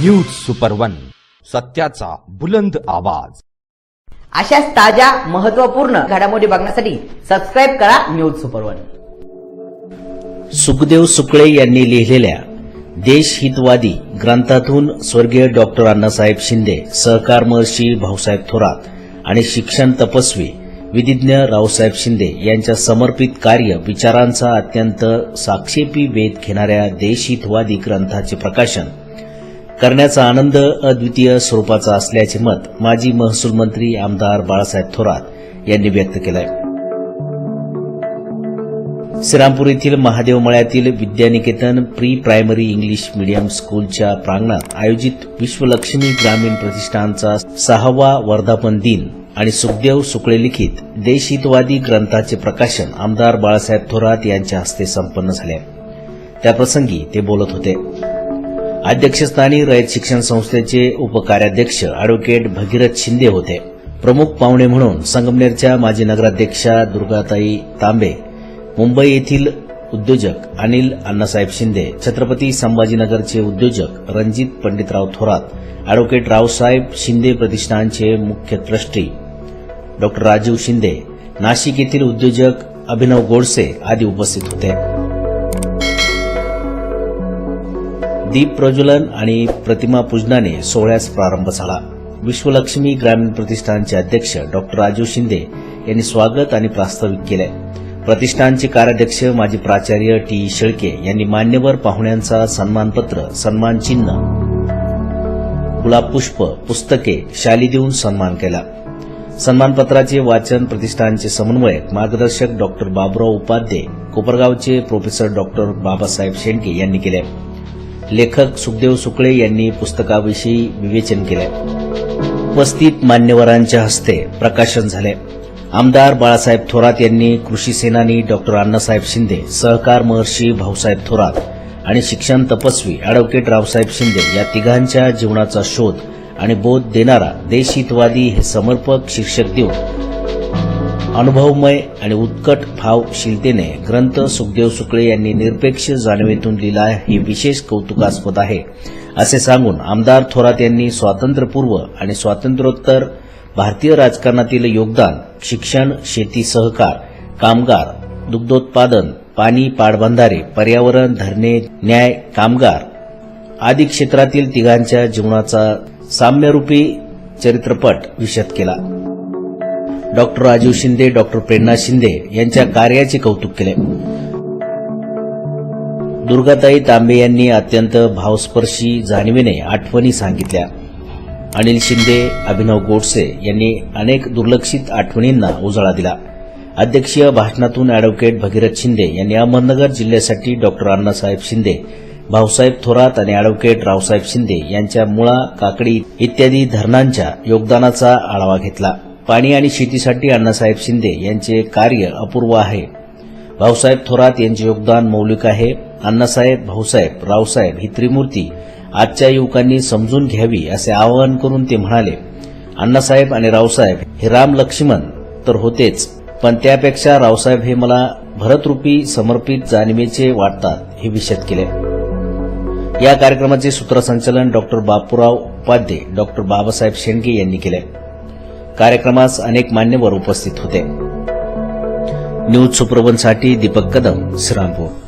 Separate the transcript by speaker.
Speaker 1: News super one सत्याचा बुलंद आवाज.
Speaker 2: अशाच ताज्या महत्त्वपूर्ण घडामोडी बघण्यासाठी सबस्क्राईब करा news super one
Speaker 3: Sukhdev Sukale यांनी लिहिलेल्या देशहितवादी ग्रंथातून स्वर्गीय डॉक्टर अण्णासाहेब शिंदे सहकार महर्षी भाऊसाहेब थोरात आणि शिक्षण तपस्वी विधिज्ञ रावसाहेब शिंदे यांच्या समर्पित कार्य विचारांचा अत्यंत साक्षेपी वेध घेणाऱ्या देशहितवादी ग्रंथाचे प्रकाशन करण्याचा आनंद अद्वितीय स्वरूपाचा असल्याचे मत माजी महसूल मंत्री आमदार बाळासाहेब थोरात यांनी व्यक्त केलं आहे श्रीरामपूर येथील महादेव मळ्यातील Vidyaniketan pre primary English medium स्कूलच्या प्रांगणात आयोजित विश्वलक्ष्मी ग्रामीण प्रतिष्ठानचा सहावा वर्धापन दिन आणि सुखदेव सुकळे लिखित देशहितवादी ग्रंथाचे प्रकाशन आमदार बाळासाहेब थोरात यांच्या हस्ते संपन्न झाले. त्याप्रसंगी ते बोलत होते. अध्यक्षस्थानी रयत शिक्षण संस्थेचे उपकार्याध्यक्ष अॅडव्होकेट भगीरथ शिंदे होते. प्रमुख पाहुणे म्हणून संगमनेरच्या माजी नगराध्यक्षा दुर्गाताई तांबे मुंबई येथील उद्योजक अनिल अण्णासाहेब शिंदे छत्रपती संभाजीनगरचे उद्योजक रणजित पंडितराव थोरात अॅडव्होकेट रावसाहेब शिंदे प्रतिष्ठानचे मुख्य ट्रस्टी डॉ राजीव शिंदे नाशिक येथील उद्योजक अभिनव गोडसे आदी उपस्थित होते. दीप प्रज्वलन आणि प्रतिमा पूजनाने सोहळ्यास प्रारंभ झाला. विश्वलक्ष्मी ग्रामीण प्रतिष्ठानचे अध्यक्ष डॉ. राजू शिंदे यांनी स्वागत आणि प्रास्ताविक केले. प्रतिष्ठानचे कार्याध्यक्ष माजी प्राचार्य टी. शेळके यांनी मान्यवर पाहुण्यांचा सन्मानपत्र सन्मान चिन्ह गुलाबपुष्प पुस्तके शाली देऊन सन्मान केला. सन्मानपत्राचे वाचन प्रतिष्ठानचे समन्वयक मार्गदर्शक डॉक्टर बाबुराव उपाध्ये कोपरगावचे प्रोफेसर डॉक्टर बाबासाहेब शेंडके यांनी केले. लेखक सुखदेव सुकळे यांनी पुस्तकाविषयी विवेचन केले. उपस्थित मान्यवरांच्या हस्ते प्रकाशन झाले. आमदार बाळासाहेब थोरात यांनी कृषी सेनानी डॉक्टर अण्णासाहेब शिंदे सहकार महर्षी भाऊसाहेब थोरात आणि शिक्षण तपस्वी अॅडव्होकेट रावसाहेब शिंदे या तिघांच्या जीवनाचा शोध आणि बोध देणारा देशहितवादी हे समर्पक शीर्षक देऊन अनुभवमय आणि उत्कट भावशीलतेने ग्रंथ सुखदेव सुकळे यांनी निरपेक्ष जाणवेतून लिहिला हे विशेष कौतुकास्पद आहे. असे सांगून आमदार थोरात यांनी स्वातंत्र्यपूर्व आणि स्वातंत्र्योत्तर भारतीय राजकारणातील योगदान शिक्षण शेती सहकार कामगार दुग्धोत्पादन पाणी पाटबंधारे पर्यावरण धरणे न्याय कामगार आदी क्षेत्रातील तिघांच्या जीवनाचा साम्यरूपी चरित्रपट विशद केला. डॉक्टर राजीव शिंदे डॉक्टर प्रेरणा शिंदे यांच्या कार्याचे कौतुक केले. दुर्गाताई तांबे यांनी अत्यंत भावस्पर्शी जाणीवेने आठवणी सांगितल्या. अनिल शिंदे अभिनव गोडसे यांनी अनेक दुर्लक्षित आठवणींना उजाळा दिला. अध्यक्षीय भाषणातून अॅडव्होकेट भगीरथ शिंदे यांनी अहमदनगर जिल्ह्यासाठी डॉक्टर अण्णासाहेब शिंदे भाऊसाहेब थोरात आणि अॅडव्होकेट रावसाहेब शिंदे यांच्या मुळा काकडी इत्यादी धरणांच्या योगदानाचा आढावा घेतला. पाणी आणि शेतीसाठी अण्णासाहेब शिंदे यांचे कार्य अपूर्व आहे. भाऊसाहेब थोरात यांचे योगदान मौलिक आहे. अण्णासाहेब भाऊसाहेब रावसाहेब ही त्रिमूर्ती आजच्या युवकांनी समजून घ्यावी असे आवाहन करून ते म्हणाले अण्णासाहेब आणि रावसाहेब हे राम लक्ष्मण तर होतेच पण त्यापेक्षा रावसाहेब हे मला भरतरूपी समर्पित जाणीवेचे वाटतात हे विशद केले. या कार्यक्रमाचे सूत्रसंचालन डॉक्टर बापूराव उपाध्ये डॉक्टर बाबासाहेब शेंडगे यांनी केले. कार्यक्रमास अनेक मान्यवर उपस्थित होते. न्यूज सुप्रबनसाठी दीपक कदम श्रीरामपूर.